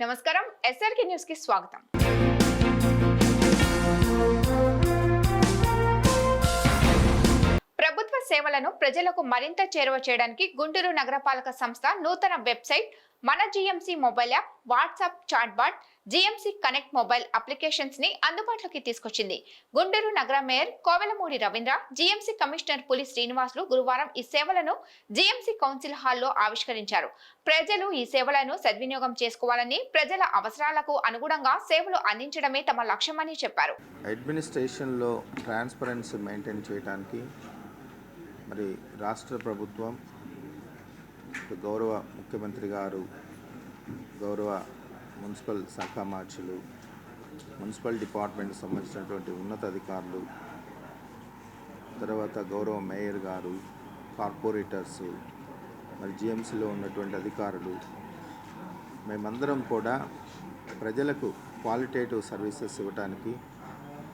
నమస్కారం. ఎస్ఆర్కే న్యూస్కి స్వాగతం. ప్రభుత్వ సేవలను ప్రజలకు మరింత చేరువ చేయడానికి గుంటూరు నగరపాలక సంస్థ నూతన వెబ్సైట్ మన GMC mobile app WhatsApp chatbot GMC connect mobile అప్లికేషన్స్ని అందుబాటులోకి తీసుకొచ్చింది. గుండూరు నగర mayor Kovelamudi Ravindra GMC commissioner Puli Srinivasulu గురువారం ఈ సేవలను జిఎంసీ కౌన్సిల్ హాల్లో ఆవిష్కరించారు. ప్రజలు ఈ సేవలను సద్వినియోగం చేసుకోవాలని ప్రజల అవసరాలకు అనుగుణంగా సేవలు అందించడమే తమ లక్ష్యమని చెప్పారు. అడ్మినిస్ట్రేషన్లో ట్రాన్స్పరెన్సీ మెయింటైన్ చేయడానికి మరి రాష్ట్ర ప్రభుత్వం గౌరవ ముఖ్యమంత్రి గారు గౌరవ మున్సిపల్ శాఖ మార్చులు మున్సిపల్ డిపార్ట్మెంట్ సంబంధించినటువంటి ఉన్నతాధికారులు తర్వాత గౌరవ మేయర్ గారు కార్పొరేటర్స్ మరి జిఎంసీలో ఉన్నటువంటి అధికారులు మేమందరం కూడా ప్రజలకు క్వాలిటేటివ్ సర్వీసెస్ ఇవ్వడానికి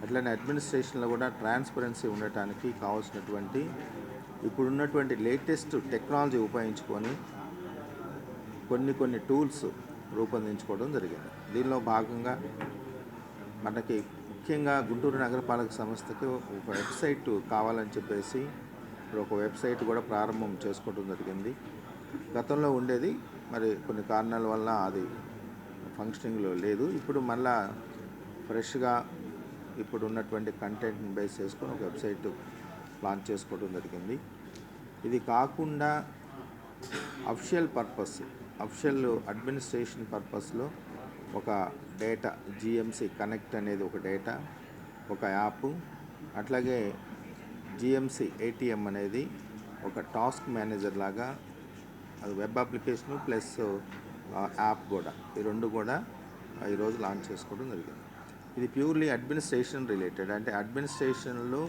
అట్లనే అడ్మినిస్ట్రేషన్లో కూడా ట్రాన్స్పరెన్సీ ఉండటానికి కావాల్సినటువంటి ఇప్పుడున్నటువంటి లేటెస్ట్ టెక్నాలజీ ఉపయోగించుకొని కొన్ని కొన్ని టూల్స్ రూపొందించుకోవడం జరిగింది. దీనిలో భాగంగా మనకి ముఖ్యంగా గుంటూరు నగరపాలక సంస్థకి ఒక వెబ్సైట్ కావాలని చెప్పేసి ఇప్పుడు ఒక వెబ్సైట్ కూడా ప్రారంభం చేసుకోవడం జరిగింది. గతంలో ఉండేది మరి కొన్ని కారణాల వల్ల అది ఫంక్షనింగ్లో లేదు. ఇప్పుడు మళ్ళా ఫ్రెష్గా ఇప్పుడు ఉన్నటువంటి కంటెంట్ని బేస్ చేసుకొని ఒక వెబ్సైట్ లాంచ్ చేసుకోవడం జరిగింది. ఇది కాకుండా అఫిషియల్ పర్పస్ అఫిషియల్ అడ్మినిస్ట్రేషన్ పర్పస్లో ఒక డేటా జిఎంసి కనెక్ట్ అనేది ఒక డేటా ఒక యాప్ అట్లాగే జిఎంసి ఏటీఎం అనేది ఒక టాస్క్ మేనేజర్ లాగా అది వెబ్ అప్లికేషను ప్లస్ యాప్ కూడా. ఈ రెండు కూడా ఈరోజు లాంచ్ చేసుకోవడం జరిగింది. ఇది ప్యూర్లీ అడ్మినిస్ట్రేషన్ రిలేటెడ్. అంటే అడ్మినిస్ట్రేషన్లో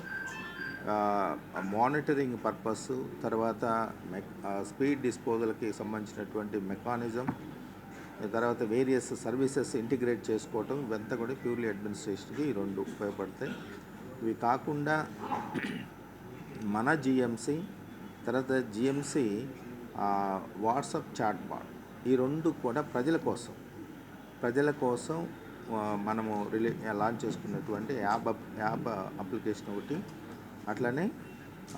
మానిటరింగ్ పర్పస్ తర్వాత మెక్ స్పీడ్ డిస్పోజల్కి సంబంధించినటువంటి మెకానిజం తర్వాత వేరియస్ సర్వీసెస్ ఇంటిగ్రేట్ చేసుకోవటం ఇవంతా కూడా ప్యూర్లీ అడ్మినిస్ట్రేషన్కి ఈ రెండు ఉపయోగపడతాయి. ఇవి కాకుండా మన జిఎంసి తర్వాత జిఎంసి వాట్సాప్ చాట్ బాట్ ఈ రెండు కూడా ప్రజల కోసం. ప్రజల కోసం మనము రిలే లాంచ్ చేసుకున్నటువంటి యాప్ యాప్ అప్లికేషన్ ఒకటి అట్లనే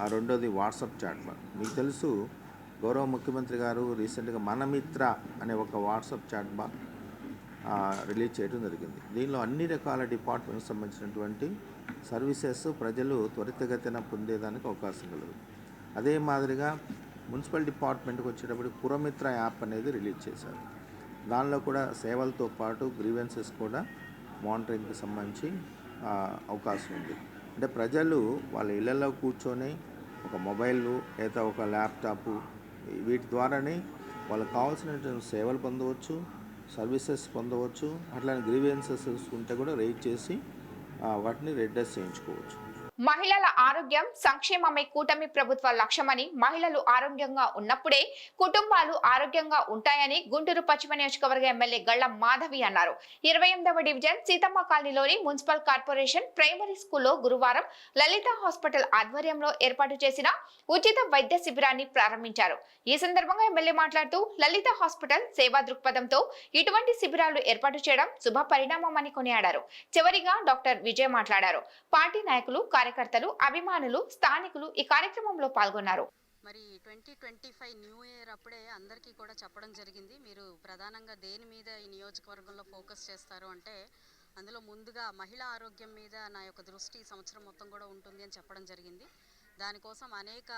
ఆ రెండోది వాట్సాప్ చాట్ మీకు తెలుసు గౌరవ ముఖ్యమంత్రి గారు రీసెంట్గా మనమిత్ర అనే ఒక వాట్సాప్ చాట్ బాట్ రిలీజ్ చేయడం జరిగింది. దీనిలో అన్ని రకాల డిపార్ట్మెంట్కి సంబంధించినటువంటి సర్వీసెస్ ప్రజలు త్వరితగతిన పొందేదానికి అవకాశం కలదు. అదే మాదిరిగా మున్సిపల్ డిపార్ట్మెంట్కి వచ్చేటప్పుడు పురమిత్ర యాప్ అనేది రిలీజ్ చేశారు. దానిలో కూడా సేవలతో పాటు గ్రీవెన్సెస్ కూడా మానిటరింగ్కి సంబంధించి అవకాశం ఉంది. అంటే ప్రజలు వాళ్ళ ఇళ్ళలో కూర్చొని ఒక మొబైల్ లేదా ఒక ల్యాప్టాప్ వీటి ద్వారానే వాళ్ళకి కావాల్సినటువంటి సేవలు పొందవచ్చు సర్వీసెస్ పొందవచ్చు అట్లానే గ్రీవెన్సెస్ ఉంటే కూడా రేట్ చేసి వాటిని రెడ్రెస్ చేయించుకోవచ్చు. మహిళల ఆరోగ్యం సంక్షేమమే కూటమి ప్రభుత్వ లక్ష్యమని మహిళలు ఆరోగ్యంగా ఉన్నప్పుడే కుటుంబాలు ఆరోగ్యంగా ఉంటాయని గుంటూరు పశ్చిమ నియోజకవర్గ ఎమ్మెల్యే గళ్ళ మాధవి అన్నారు. ఇరవై ఎనిమిదవ డివిజన్ సీతమ్మ కాలనీలోని మున్సిపల్ కార్పొరేషన్ ప్రైమరీ స్కూల్లో గురువారం లలిత హాస్పిటల్ ఆధ్వర్యంలో ఏర్పాటు చేసిన ఉచిత వైద్య శిబిరాన్ని ప్రారంభించారు. ఈ సందర్భంగా ఎమ్మెల్యే మాట్లాడుతూ లలిత హాస్పిటల్ సేవా దృక్పథంతో ఇటువంటి శిబిరాలు ఏర్పాటు చేయడం శుభ పరిణామమని కొనియాడారు. చివరిగా డాక్టర్ విజయ్ మాట్లాడారు. పార్టీ నాయకులు కార్యకర్తలు అభిమానులు స్థానికులు ఈ కార్యక్రమంలో పాల్గొన్నారు. మరి twenty twenty five new year అప్పుడే అందరికీ కూడా చెప్పడం జరిగింది. మీరు ప్రధానంగా దేని మీద ఈ నియోజకవర్గంలో ఫోకస్ చేస్తారు అంటే అందులో ముందుగా మహిళా ఆరోగ్యం మీద నా యొక్క దృష్టి సంవత్సరం మొత్తం కూడా ఉంటుంది అని చెప్పడం జరిగింది. దానికోసం అనేక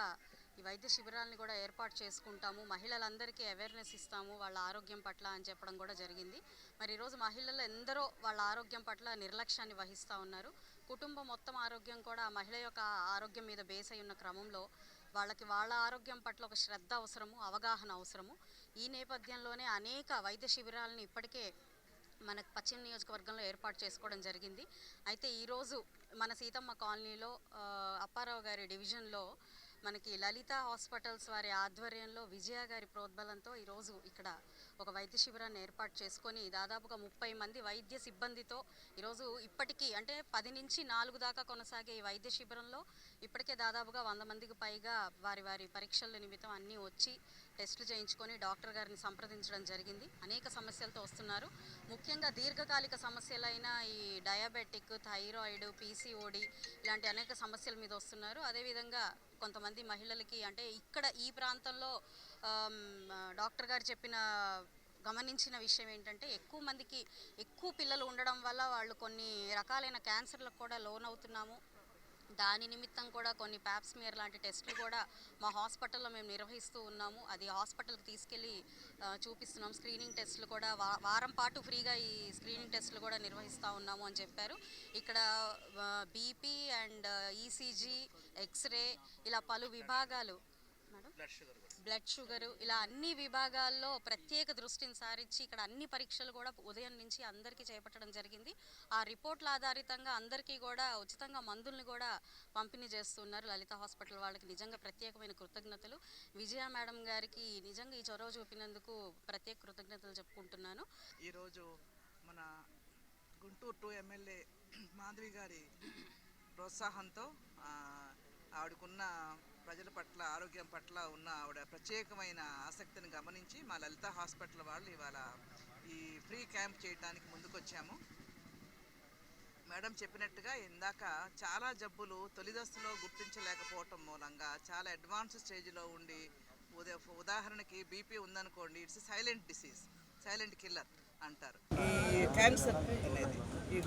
ఈ వైద్య శిబిరాలను కూడా ఏర్పాటు చేసుకుంటాము. మహిళలందరికీ అవేర్నెస్ ఇస్తాము వాళ్ళ ఆరోగ్యం పట్ల అని చెప్పడం కూడా జరిగింది. మరి ఈరోజు మహిళలు ఎందరో వాళ్ళ ఆరోగ్యం పట్ల నిర్లక్ష్యాన్ని వహిస్తూ ఉన్నారు. కుటుంబం మొత్తం ఆరోగ్యం కూడా మహిళ యొక్క ఆరోగ్యం మీద బేస్ అయి ఉన్న క్రమంలో వాళ్ళకి వాళ్ళ ఆరోగ్యం పట్ల ఒక శ్రద్ధ అవసరము అవగాహన అవసరము. ఈ నేపథ్యంలోనే అనేక వైద్య శిబిరాలను ఇప్పటికే మన పశ్చిమ నియోజకవర్గంలో ఏర్పాటు చేసుకోవడం జరిగింది. అయితే ఈరోజు మన సీతమ్మ కాలనీలో అప్పారావు గారి డివిజన్లో మనకి లలిత హాస్పిటల్స్ వారి ఆధ్వర్యంలో విజయ గారి ప్రోద్బలంతో ఈరోజు ఇక్కడ ఒక వైద్య శిబిరాన్ని ఏర్పాటు చేసుకొని దాదాపుగా ముప్పై మంది వైద్య సిబ్బందితో ఈరోజు ఇప్పటికీ అంటే పది నుంచి నాలుగు దాకా కొనసాగే ఈ వైద్య శిబిరంలో ఇప్పటికే దాదాపుగా వంద మందికి పైగా వారి వారి పరీక్షల నిమిత్తం అన్నీ వచ్చి టెస్టులు చేయించుకొని డాక్టర్ గారిని సంప్రదించడం జరిగింది. అనేక సమస్యలతో వస్తున్నారు. ముఖ్యంగా దీర్ఘకాలిక సమస్యలైన ఈ డయాబెటిక్ థైరాయిడ్ పీసీఓడి ఇలాంటి అనేక సమస్యల మీద వస్తున్నారు. అదేవిధంగా కొంతమంది మహిళలకి అంటే ఇక్కడ ఈ ప్రాంతంలో డాక్టర్ గారు చెప్పిన గమనించిన విషయం ఏంటంటే ఎక్కువ మందికి ఎక్కువ పిల్లలు ఉండడం వల్ల వాళ్ళు కొన్ని రకాలైన క్యాన్సర్లకు కూడా లోనవుతున్నాము. దాని నిమిత్తం కూడా కొన్ని ప్యాప్స్మియర్ లాంటి టెస్టులు కూడా మా హాస్పిటల్లో మేము నిర్వహిస్తూ ఉన్నాము. అది హాస్పిటల్కి తీసుకెళ్ళి చూపిస్తున్నాం. స్క్రీనింగ్ టెస్టులు కూడా వా వారం పాటు ఫ్రీగా ఈ స్క్రీనింగ్ టెస్టులు కూడా నిర్వహిస్తూ ఉన్నాము అని చెప్పారు. ఇక్కడ బీపీ అండ్ ఈసీజీ ఎక్స్రే ఇలా పలు విభాగాలు మేడం బ్లడ్ షుగర్ ఇలా అన్ని విభాగాల్లో ప్రత్యేక దృష్టిని సారించి ఇక్కడ అన్ని పరీక్షలు కూడా ఉదయం నుంచి అందరికీ చేపట్టడం జరిగింది. ఆ రిపోర్ట్ల ఆధారితంగా అందరికీ కూడా ఉచితంగా మందుల్ని కూడా పంపిణీ చేస్తున్నారు లలిత హాస్పిటల్ వాళ్ళకి. నిజంగా ప్రత్యేకమైన కృతజ్ఞతలు. విజయ మేడం గారికి నిజంగా ఈ చొరవ చూపినందుకు ప్రత్యేక కృతజ్ఞతలు చెప్పుకుంటున్నాను. ఈరోజు మన గుంటూరు టూ ఎమ్మెల్యే మాధవి గారి ప్రోత్సాహంతో ఆవిడకున్న ప్రజల పట్ల ఆరోగ్యం పట్ల ఉన్న ఆవిడ ప్రత్యేకమైన ఆసక్తిని గమనించి మా లలిత హాస్పిటల్ వాళ్ళు ఇవాళ ఈ ఫ్రీ క్యాంప్ చేయడానికి ముందుకొచ్చాము. మేడం చెప్పినట్టుగా ఇందాక చాలా జబ్బులు తొలి దశలో గుర్తించలేకపోవటం మూలంగా చాలా అడ్వాన్స్ స్టేజ్లో ఉండి ఉదాహరణకి బీపీ ఉందనుకోండి it's silent disease silent killer అంటారు. క్యాన్సర్ అనేది ఈ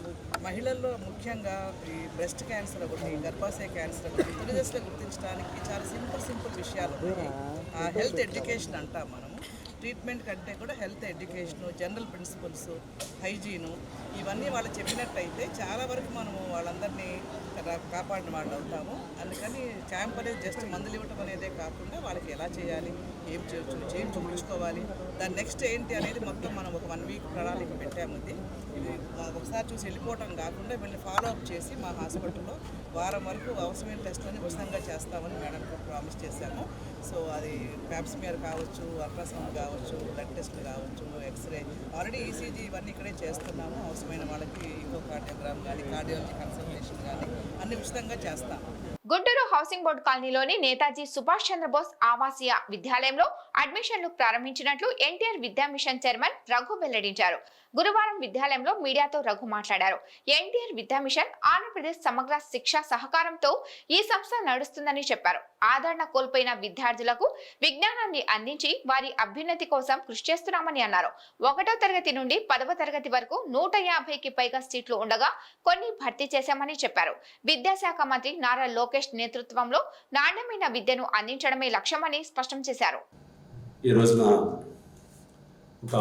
మహిళల్లో ముఖ్యంగా ఈ బ్రెస్ట్ క్యాన్సర్ ఒకటి గర్భాశయ క్యాన్సర్ ఒకటి తొలి దశలో గుర్తించడానికి చాలా సింపుల్ సింపుల్ విషయాలు ఉన్నాయి. హెల్త్ ఎడ్యుకేషన్ అంటాం మనము. ట్రీట్మెంట్ కంటే కూడా health education general principles hygiene ఇవన్నీ వాళ్ళు చెప్పినట్టయితే చాలా వరకు మనము వాళ్ళందరినీ కాపాడిన వాళ్ళు అవుతాము. అందుకని క్యాంప్ అనేది జస్ట్ మందులు ఇవ్వటం అనేదే కాకుండా వాళ్ళకి ఎలా చేయాలి ఏం చేయొచ్చు ఏం చూపించుకోవాలి దాని నెక్స్ట్ ఏంటి అనేది మొత్తం మనం ఒక వన్ వీక్ ప్రణాళిక పెట్టాము ఇది ఒకసారి చూసి వెళ్ళిపోవటం కాకుండా వీళ్ళని ఫాలో అప్ చేసి మా హాస్పిటల్లో వారం వరకు అవసరమైన టెస్ట్లని ఉచితంగా చేస్తామని మేడం ప్రామిస్ చేశాము. సో అది ప్యాప్స్మియర్ కావచ్చు అల్ట్రాసౌండ్ కావచ్చు బ్లడ్ టెస్ట్ కావచ్చు ఎక్స్రే ఆల్రెడీ ఈసీజీ ఇవన్నీ ఇక్కడే చేస్తున్నాము. అవసరమైన వాళ్ళకి ఇంకో కార్డియోగ్రామ్ కానీ కార్డియాలజీ కన్సల్టేషన్ కానీ అన్ని ఉచితంగా చేస్తాము. హౌసింగ్ బోర్డు కాలనీలోని నేతాజీ సుభాష్ చంద్రబోస్ ఆవాసీయ విద్యాలయంలో అడ్మిషన్లు ప్రారంభించినట్లు ఎన్టీఆర్ విద్యా మిషన్ చైర్మన్ రఘు వెల్లడించారు. గురువారం విద్యాలయంలో మీడియాతో రఘు మాట్లాడారు. ఎన్టీఆర్ విద్యా మిషన్ ఆంధ్రప్రదేశ్ సమగ్ర శిక్ష సహకారంతో ఈ సంస్థ నడుస్తుందని చెప్పారు. ఆదరణ కోల్పోయిన విద్యార్థులకు విజ్ఞానాన్ని అందించి వారి అభ్యున్నతి కోసం కృషి చేస్తున్నామని అన్నారు. ఒకటో తరగతి నుండి పదవ తరగతి వరకు నూట యాభైకి పైగా సీట్లు ఉండగా కొన్ని భర్తీ చేశామని చెప్పారు. విద్యాశాఖ మంత్రి నారా లోకేష్ నేతృత్వంలో నాణ్యమైన విద్యను అందించడమే లక్ష్యమని స్పష్టం చేశారు. ఈ రోజున ఒక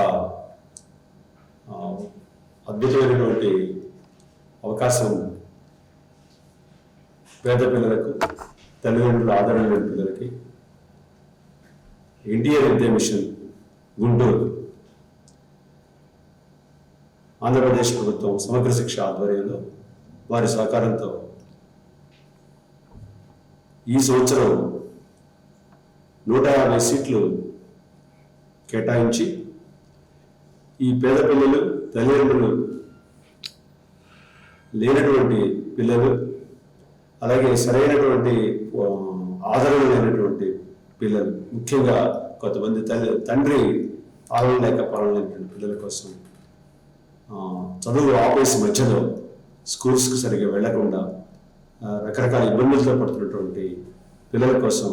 అద్భుతమైనటువంటి అవకాశం పేద పిల్లలకు తల్లిదండ్రుల ఆదరణ లేని పిల్లలకి ఎన్టీఆర్ విద్యా మిషన్ గుంటూరు ఆంధ్రప్రదేశ్ ప్రభుత్వం సమగ్ర శిక్ష ఆధ్వర్యంలో వారి సహకారంతో ఈ సంవత్సరం నూట యాభై సీట్లు కేటాయించి ఈ పేద పిల్లలు తల్లిదండ్రులు లేనటువంటి పిల్లలు అలాగే సరైనటువంటి ఆదరణ లేనటువంటి పిల్లలు ముఖ్యంగా కొంతమంది తల్లి తండ్రి పాలన లేక పాలన లేనటువంటి పిల్లల కోసం చదువు ఆపేసి మధ్యలో స్కూల్స్కి సరిగ్గా వెళ్ళకుండా రకరకాల ఇబ్బందులతో పడుతున్నటువంటి పిల్లల కోసం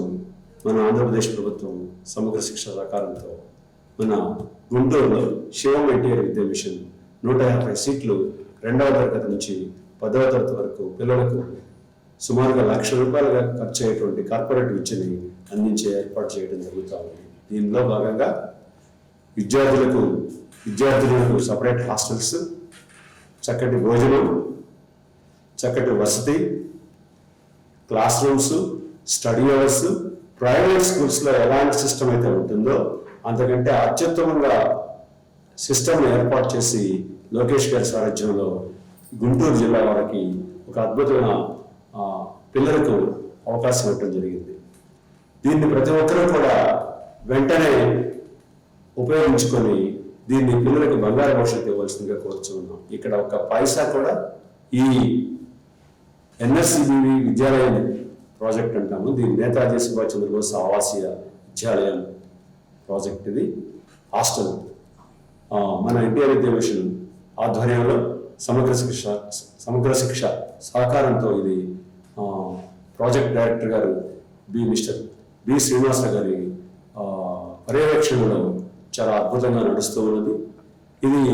మన ఆంధ్రప్రదేశ్ ప్రభుత్వం సమగ్ర శిక్ష సహకారంతో మన గుంటూరులో శివం ఎన్టీఆర్ విద్యా మిషన్ నూట యాభై సీట్లు రెండవ తరగతి నుంచి పదవ తరగతి వరకు పిల్లలకు సుమారుగా లక్ష రూపాయలుగా ఖర్చు అయ్యేటువంటి కార్పొరేట్ విద్యని అందించే ఏర్పాటు చేయడం జరుగుతూ ఉంది. దీనిలో భాగంగా విద్యార్థులకు విద్యార్థులకు సపరేట్ హాస్టల్స్ చక్కటి భోజనం చక్కటి వసతి class rooms study hours private స్కూల్స్లో ఎలాంటి సిస్టమ్ అయితే ఉంటుందో అంతకంటే అత్యుత్తమంగా సిస్టమ్ ఏర్పాటు చేసి లోకేష్ గారి సారథ్యంలో గుంటూరు జిల్లా వారికి ఒక అద్భుతమైన పిల్లలకు అవకాశం ఇవ్వడం జరిగింది. దీన్ని ప్రతి ఒక్కరూ కూడా వెంటనే ఉపయోగించుకొని దీన్ని పిల్లలకు బంగారు భవిష్యత్తు ఇవ్వాల్సిందిగా కోరుచున్నాం. ఇక్కడ ఒక పైసా కూడా ఈ ఎన్ఎస్సిబివి విద్యాలయం ప్రాజెక్ట్ అంటాము. దీని నేతాజీ సుభాష్ చంద్రబోస్ ఆవాసీయ విద్యాలయం ప్రాజెక్ట్ ఇది. హాస్టల్. మన ఎన్టీఆర్ విద్యా మిషన్ ఆధ్వర్యంలో సమగ్ర శిక్ష సమగ్ర శిక్ష సహకారంతో ఇది ప్రాజెక్ట్ డైరెక్టర్ గారు బి మిస్టర్ బి శ్రీనివాస గారి పర్యవేక్షణలో చాలా అద్భుతంగా నడుస్తూ ఉన్నది. ఇది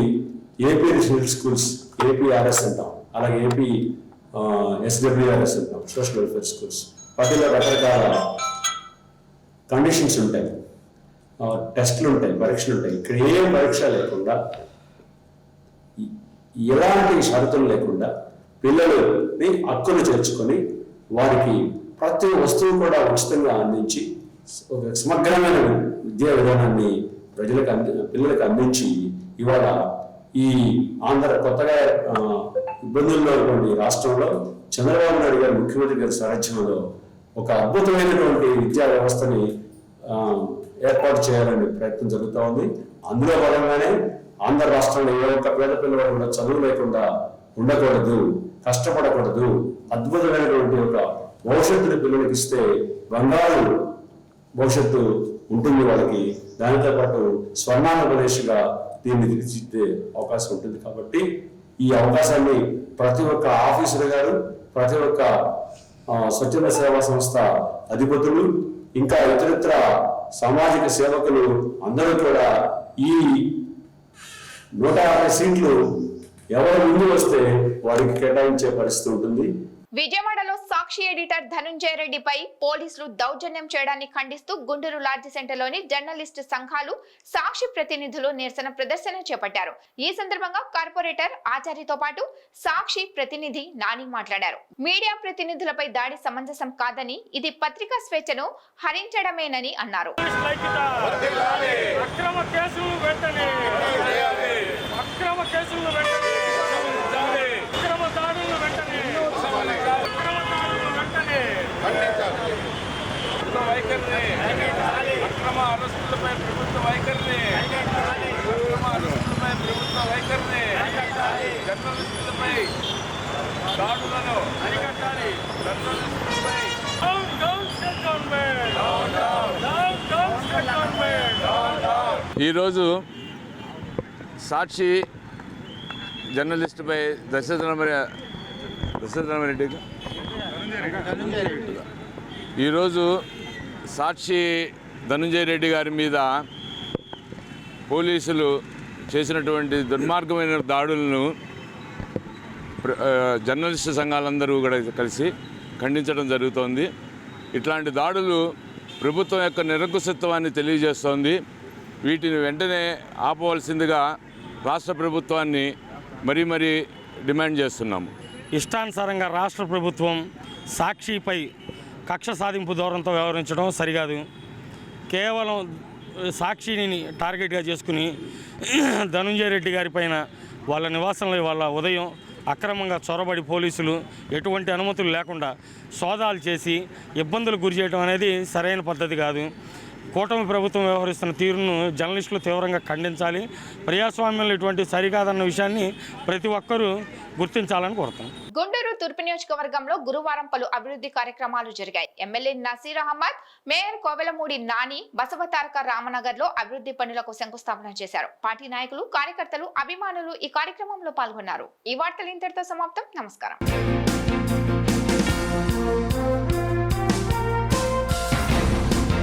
ఏపీ రిజినల్ స్కూల్స్ ఏపీఆర్ఎస్ అంటాం. అలాగే ఏపీ ఎస్డబ్ల్యూఆర్ఎస్ అంటాం సోషల్ వెల్ఫేర్ స్కూల్స్ వాటిలో రకరకాల కండిషన్స్ ఉంటాయి. టెస్ట్లు ఉంటాయి పరీక్షలు ఉంటాయి. ఇక్కడ ఏం పరీక్ష లేకుండా ఎలాంటి షరతులు లేకుండా పిల్లలని హక్కును చేర్చుకొని వారికి ప్రతి వస్తువు కూడా ఉచితంగా అందించి ఒక సమగ్రమైన విద్యా విధానాన్ని ప్రజలకు అంది పిల్లలకు అందించి ఇవాళ ఈ ఆంధ్ర కొత్తగా ఇబ్బందుల్లో ఉన్నటువంటి రాష్ట్రంలో చంద్రబాబు నాయుడు గారు ముఖ్యమంత్రి గారి సారథ్యంలో ఒక అద్భుతమైనటువంటి విద్యా వ్యవస్థని ఏర్పాటు చేయాలనే ప్రయత్నం జరుగుతూ ఉంది. అందులో భాగంగానే ఆంధ్ర రాష్ట్రంలో ఏ ఒక్క పేద పిల్లవాడు కూడా చదువు లేకుండా ఉండకూడదు కష్టపడకూడదు అద్భుతమైనటువంటి ఒక భవిష్యత్తుని పిల్లలకి ఇస్తే బంగారు భవిష్యత్తు ఉంటుంది వాళ్ళకి. దానితో పాటు స్వర్ణాంధ్రప్రదేశ్గా దీన్ని తీర్చిదిద్దే అవకాశం ఉంటుంది కాబట్టి ఈ అవకాశాన్ని ప్రతి ఒక్క ఆఫీసర్ గారు ప్రతి ఒక్క స్వచ్ఛంద సేవా సంస్థ అధిపతులు ఇంకా ఇతరత్ర సామాజిక సేవకులు అందరూ కూడా ఈ నూట యాభై సీట్లు ఎవరు ముందు వస్తే వారికి కేటాయించే పరిస్థితి ఉంటుంది. విజయవాడలో సాక్షి ఎడిటర్ ధనుంజయ రెడ్డిపై పోలీసులు దౌర్జన్యం చేయడాన్ని ఖండిస్తూ గుంటూరు లాడ్జి సెంటర్లోని జర్నలిస్టు సంఘాలు సాక్షి ప్రతినిధులు నిరసన ప్రదర్శన చేపట్టారు. ఈ సందర్భంగా కార్పొరేటర్ ఆచార్యతో పాటు సాక్షి ప్రతినిధి నాని మాట్లాడారు. మీడియా ప్రతినిధులపై దాడి సమంజసం కాదని ఇది పత్రికా స్వేచ్ఛను హరించడమేనని అన్నారు. అక్రమ కేసులు వెంటనే అక్రమ కేసులు వెంటనే అక్రమ దాడులు వెంటనే అక్రమ దాడులు వెంటనే ప్రభుత్వ వైఖరిని అక్రమ అరెస్టులపై ప్రభుత్వ వైఖరిని అక్రమ అరెస్టులపై ప్రభుత్వ వైఖరిని జర్నలిస్టులపై దాడులను అరికట్టాలి జర్నలిస్టులపై ఈరోజు సాక్షి జర్నలిస్టుపై దశరథరామరెడ్డి దశరథరామరెడ్డి ఈరోజు సాక్షి ధనంజయ రెడ్డి గారి మీద పోలీసులు చేసినటువంటి దుర్మార్గమైన దాడులను జర్నలిస్టు సంఘాలందరూ కూడా కలిసి ఖండించడం జరుగుతోంది. ఇట్లాంటి దాడులు ప్రభుత్వం యొక్క నిరంకుశత్వాన్ని తెలియజేస్తోంది. వీటిని వెంటనే ఆపవలసిందిగా రాష్ట్ర ప్రభుత్వాన్ని మరీ మరీ డిమాండ్ చేస్తున్నాము. ఇష్టానుసారంగా రాష్ట్ర ప్రభుత్వం సాక్షిపై కక్ష సాధింపు ధోరణితో వ్యవహరించడం సరికాదు. కేవలం సాక్షిని టార్గెట్గా చేసుకుని ధనుంజయ రెడ్డి గారి పైన వాళ్ళ నివాసంలో వాళ్ళ ఉదయం అక్రమంగా చొరబడి పోలీసులు ఎటువంటి అనుమతులు లేకుండా సోదాలు చేసి ఇబ్బందులు గురి చేయడం అనేది సరైన పద్ధతి కాదు. కూటమి ప్రభుత్వం వ్యవహరిస్తున్న తీరును జర్నలిస్టులు తీవ్రంగా ఖండించాలి. ప్రజాస్వామ్యంలో ఇటువంటి సరికాదన్న విషయాన్ని ప్రతి ఒక్కరూ గుర్తించాలని కోరుతాం గుంటూరు తూర్పు నియోజకవర్గంలో గురువారం పలు అభివృద్ధి కార్యక్రమాలు జరిగాయి. ఎమ్మెల్యే నసీర్ అహ్మద్ మేయర్ కోవెలమూడి నాని బసవతారక రామనగర్లో అభివృద్ధి పనులకు శంకుస్థాపన చేశారు. పార్టీ నాయకులు కార్యకర్తలు అభిమానులు ఈ కార్యక్రమంలో పాల్గొన్నారు. ఈ వార్తలు ఇంతటితో సమాప్తం. నమస్కారం.